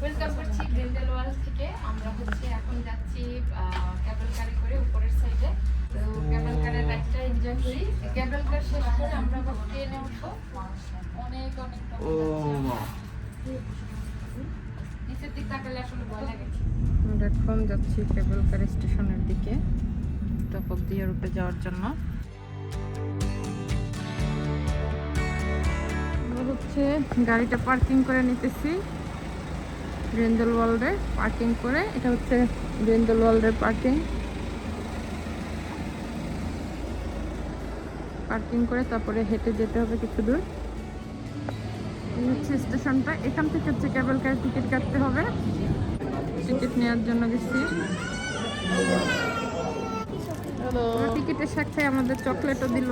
Welcome করছি গ্রিন্ডেল ওয়াল থেকে। আমরা হচ্ছে এখন যাচ্ছি ক্যাবল কারে করে উপরের সাইডে তো ক্যাবল কারের রাইডটা এনজয় করি। ক্যাবল কার শেষ করে আমরা আবার ট্রেনে উঠবো। অনেক অনেক ও নিচের দিক তাকালে আসলে ভয় লাগে। এখন যাচ্ছি কেবল কার স্টেশনের দিকে টপ অফ দি ইউরোপে যাওয়ার জন্য। হচ্ছে গাড়িটা পার্কিং করে নিতেছি। রেন্ডেল ওয়ার্ল্ডে পার্কিং করে। এটা হচ্ছে রেন্ডেল ওয়ার্ল্ডের পার্কিং পার্কিং করে তারপরে হেঁটে যেতে হবে কিছু দূর। এই হচ্ছে স্টেশনটা। এখান থেকে হচ্ছে কেবল কার টিকিট কাটতে হবে। টিকিট নেওয়ার জন্য গেছি। টিকিটের সাথে আমাদের চকলেটও দিল।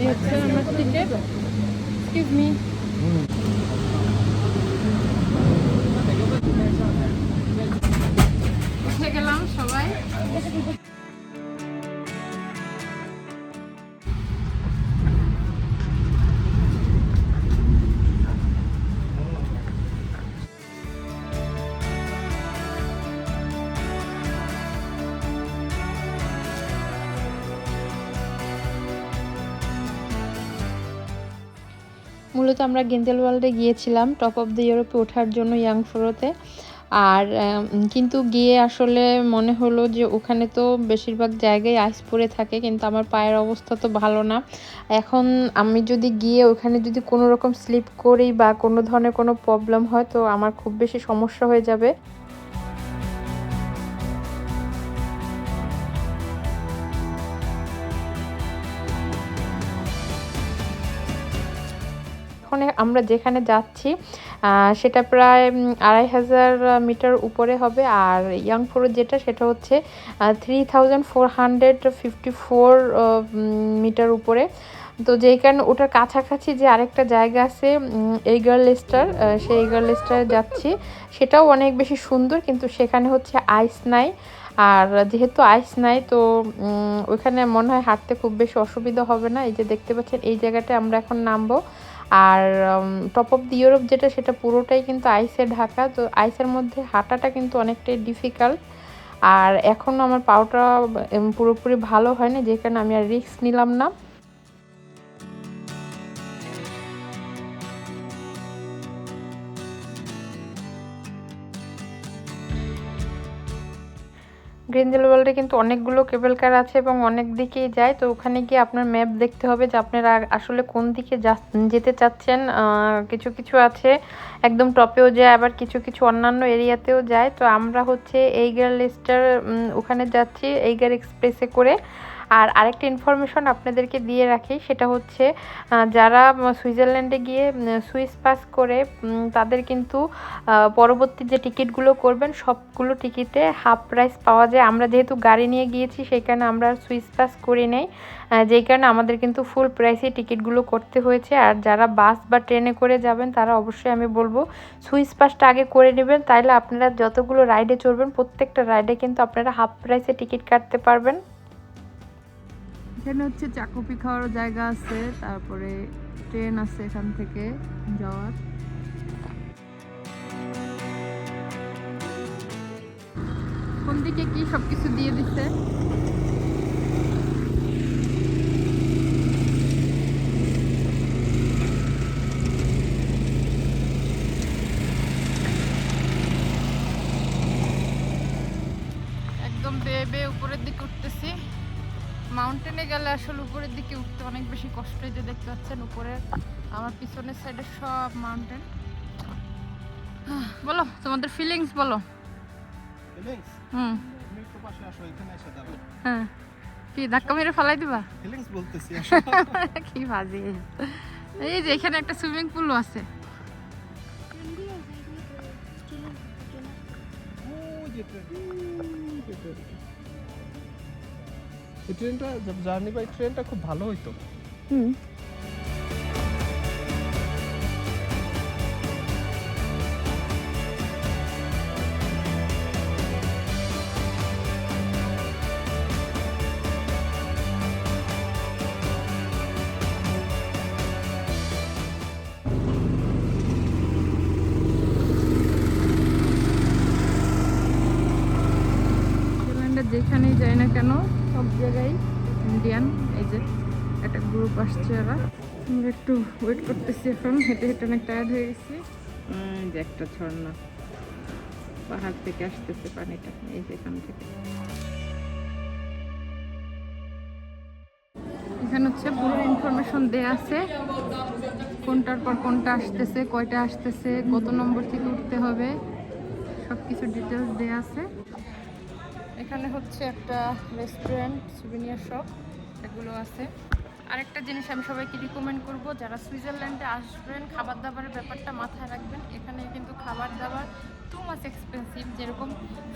এই হচ্ছে আমার টিকিট এক্সকিউজ মি মূলত আমরা গেন্দেল ওয়ার্ল্ডে গিয়েছিলাম টপ অফ দ্য ইউরোপে ওঠার জন্য ইয়াং ফোরোতে আর কিন্তু গিয়ে আসলে মনে হলো যে ওখানে তো বেশিরভাগ জায়গায় আইস পড়ে থাকে, কিন্তু আমার পায়ের অবস্থা তো ভালো না। এখন আমি যদি গিয়ে ওখানে যদি কোনো রকম স্লিপ করি বা কোনো ধরনের কোনো প্রবলেম হয়, তো আমার খুব বেশি সমস্যা হয়ে যাবে। এখন আমরা যেখানে যাচ্ছি সেটা প্রায় আড়াই হাজার মিটার উপরে হবে। আর ইয়াংপুর যেটা, সেটা হচ্ছে three thousand four hundred fifty four metre উপরে। তো যেই কারণে ওটার কাছাকাছি যে আরেকটা জায়গা আছে এই গার্ল লিস্টার সেই এই গার্ল লিস্টারে যাচ্ছি। সেটাও অনেক বেশি সুন্দর, কিন্তু সেখানে হচ্ছে আইস নাই। আর যেহেতু আইস নাই, তো ওইখানে মনে হয় হাঁটতে খুব বেশি অসুবিধা হবে না। এই যে দেখতে পাচ্ছেন, এই জায়গাটায় আমরা এখন নামবো। আর টপ অফ দি ইউরোপ যেটা, সেটা পুরোটাই কিন্তু আইসে ঢাকা। তো আইসের মধ্যে হাঁটাটা কিন্তু অনেকটাই ডিফিকাল্ট আর এখনও আমার পাওটা পুরোপুরি ভালো হয়নি, যে কারণে আমি আর রিস্ক নিলাম না। গ্রিনজেল ওয়ার্ল্ডে কিন্তু অনেকগুলো কেবল কার আছে এবং অনেক দিকেই যায়। তো ওখানে গিয়ে আপনার ম্যাপ দেখতে হবে যে আপনারা আসলে কোন দিকে যেতে চাচ্ছেন। কিছু কিছু আছে একদম টপেও যায়, আবার কিছু কিছু অন্যান্য এরিয়াতেও যায়। তো আমরা হচ্ছে এই গার্ল লিস্টার ওখানে যাচ্ছি এই গার এক্সপ্রেসে করে। আর আরেকটা ইনফরমেশন আপনাদেরকে দিয়ে রাখি, সেটা হচ্ছে যারা সুইজারল্যান্ডে গিয়ে সুইস পাস করে তাদের কিন্তু পরবর্তী যে টিকিটগুলো করবেন, সবগুলো টিকিটে হাফ প্রাইস পাওয়া যায়। আমরা যেহেতু গাড়ি নিয়ে গিয়েছি, সেই কারণে আমরা সুইস পাস করি নেই। যেই কারণে আমাদের কিন্তু ফুল প্রাইসে টিকিটগুলো করতে হয়েছে। আর যারা বাস বা ট্রেনে করে যাবেন, তারা অবশ্যই আমি বলব, সুইস পাসটা আগে করে নেবেন। তাইলে আপনারা যতগুলো রাইডে চড়বেন, প্রত্যেকটা রাইডে কিন্তু আপনারা হাফ প্রাইসে টিকিট কাটতে পারবেন। এখানে হচ্ছে চাকুপি খাওয়ার জায়গা আছে, তারপরে ট্রেন আছে এখান থেকে যাওয়ার। কোন দিকে কি সবকিছু দিয়ে দিচ্ছে একদম বেয়ে বেয়ে উপরের দিকে উঠতেছি। মাউন্টেনে গেলে আসলে উপরের দিকে উঠতে অনেক বেশি কষ্ট যে দেখতে পাচ্ছেন উপরে আমার পিছনের সাইডে সব মাউন্টেন বলো তোমাদের ফিলিংস বলো। ফিলিংস হুম। একটু পাশে আসো এখানে এসে দাঁড়াও। হ্যাঁ। কি ধাক্কা মেরে ফেলাই দিবা? ফিলিংস বলতেছি কি বাজে। এই যে এখানে একটা সুইমিং পুলও আছে। ওই যে ট্রেন এই ট্রেনটা জার্নি বাই ট্রেনটা খুব ভালো হইতো। যেখানেই যাই না কেন সব জায়গায় ইন্ডিয়ান এই যে একটা গ্রুপ আসছে ওরা। আমরা একটু ওয়েট করতেছি এখন হেঁটে হেঁটে অনেক টায়ার্ড হয়ে গেছি। যে একটা ঝর্ণা। পাহাড় থেকে আসতেছে পানিটা এই যে এখান থেকে। এখানে হচ্ছে পুরো ইনফরমেশন দেয়া আছে। কোনটার পর কোনটা আসতেছে কয়টা আসতেছে কত নম্বর থেকে উঠতে হবে সব কিছু ডিটেলস দেয়া আছে। এখানে হচ্ছে একটা রেস্টুরেন্ট সুভিনিয়ার শপ এগুলো আছে। আরেকটা জিনিস আমি সবাইকে রিকমেন্ড করব, যারা সুইজারল্যান্ডে আসবেন খাবার দাবারের ব্যাপারটা মাথায় রাখবেন, এখানে কিন্তু খাবার দাবার টু মাচ এক্সপেন্সিভ যেরকম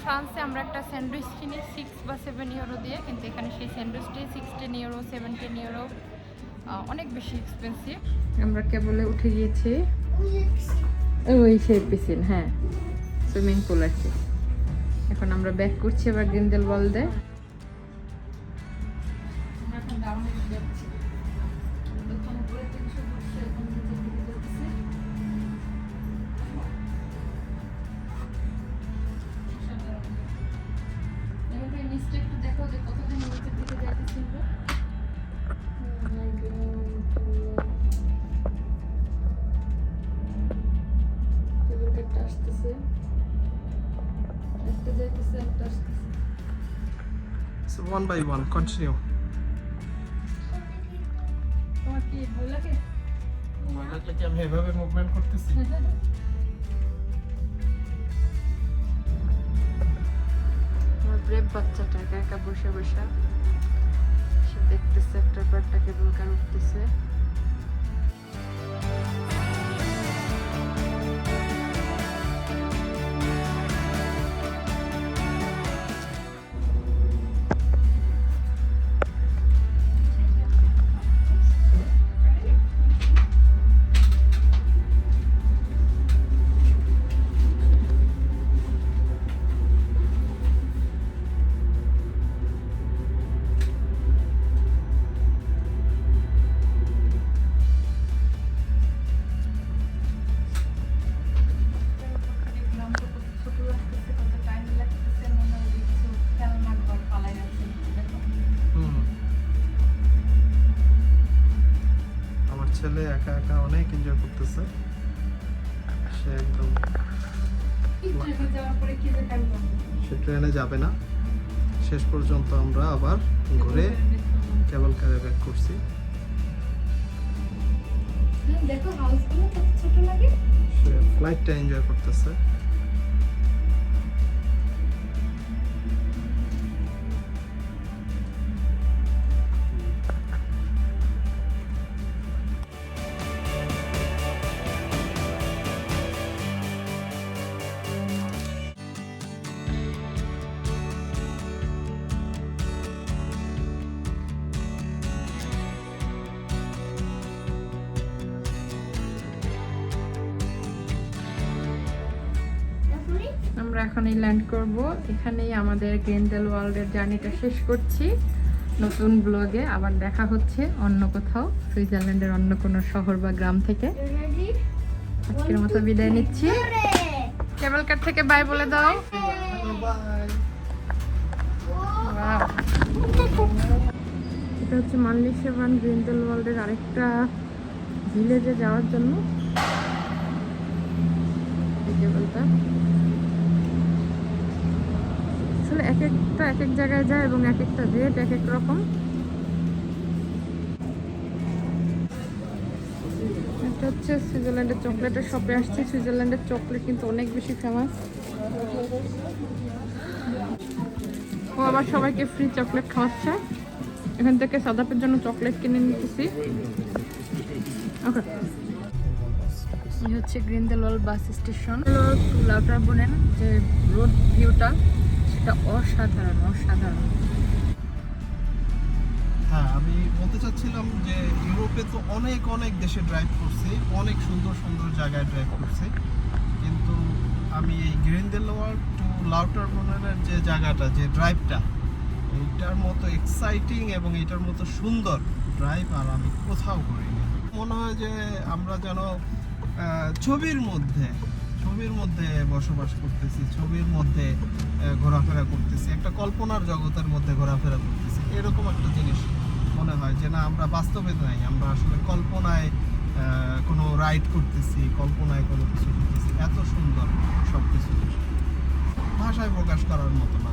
ফ্রান্সে আমরা একটা স্যান্ডউইচ কিনি সিক্স বা সেভেন ইউরো দিয়ে, কিন্তু এখানে সেই স্যান্ডউইচটাই সিক্সটিন ইউরো সেভেন্টিন ইউরো অনেক বেশি এক্সপেন্সিভ আমরা কেবলে উঠে গিয়েছি। ওই সেই পিসিন হ্যাঁ সুইমিং পুল আছে এখন আমরা ব্যাক করছি এবার গ্রিনদেল একটা আসতেছে একটা যাইতেছে একটা আসতেছে So one by one, continue. তোমার কি ভয় লাগে? মনে লাগলে কি আমি এভাবে মুভমেন্ট করতেছি? আমার ব্রেভ বাচ্চাটা একা একা বসে বসে সে দেখতেছে একটার পর একটা কেবল কার উঠতেছে। অনেক এনজয় করতেছে। সে একদম সে ট্রেনে যাবে না। শেষ পর্যন্ত আমরা আবার ঘুরে কেবল কারে ব্যাক করছি। হ্যাঁ, দেখো হাউসগুলো কত ছোট লাগে। সে ফ্লাইটটা এনজয় করতেছে। আমরা এখনই ল্যান্ড করব। এখানেই আমাদের গ্রেন্ডেল ওয়ার্ল্ডের জার্নিটা শেষ করছি। নতুন ব্লগে আবার দেখা হচ্ছে অন্য কোথাও, সুইজারল্যান্ডের অন্য কোনো শহর বা গ্রাম থেকে। আজকের মতো বিদায় নিচ্ছি। কেবল কার থেকে বাই বলে দাও। এটা হচ্ছে মানলি সেভান গ্রিনদেল ওয়ার্ল্ডের আরেকটা ভিলেজে যাওয়ার জন্য। কেবলটা আসলে এক একটা এক এক জায়গায় যায় এবং এক একটা রেট, এক এক রকম। এটা হচ্ছে সুইজারল্যান্ডের চকলেটের শপে আসছে। সুইজারল্যান্ডের চকলেট কিন্তু অনেক বেশি ফেমাস ও আবার সবাইকে ফ্রি চকলেট খাওয়াচ্ছে। এখান থেকে সাদাপের জন্য চকলেট কিনে নিতেছি। হচ্ছে গ্রিনদেলওয়াল বাস স্টেশন। লাউটার বোনেন যে রোড ভিউটা সেটা অসাধারণ অসাধারণ। হ্যাঁ আমি বলতে চাচ্ছিলাম যে ইউরোপে তো অনেক অনেক দেশে ড্রাইভ করছি, অনেক সুন্দর সুন্দর জায়গায় ড্রাইভ করছি। কিন্তু আমি এই গ্রিনদেলোয়ার টু লাউটার বোনের যে জায়গাটা, যে ড্রাইভটা এইটার মতো এক্সাইটিং এবং এটার মতো সুন্দর ড্রাইভ আর আমি কোথাও করিনি। মনে হয় যে আমরা যেন ছবির মধ্যে ছবির মধ্যে বসবাস করতেছি, ছবির মধ্যে ঘোরাফেরা করতেছি, একটা কল্পনার জগতের মধ্যে ঘোরাফেরা করতেছি। এরকম একটা জিনিস মনে হয় যে না, আমরা বাস্তবে নাই, আমরা আসলে কল্পনায় কোনো রাইড করতেছি, কল্পনায় কোনো কিছু করতেছি। এত সুন্দর সব কিছু ভাষায় প্রকাশ করার মতো না।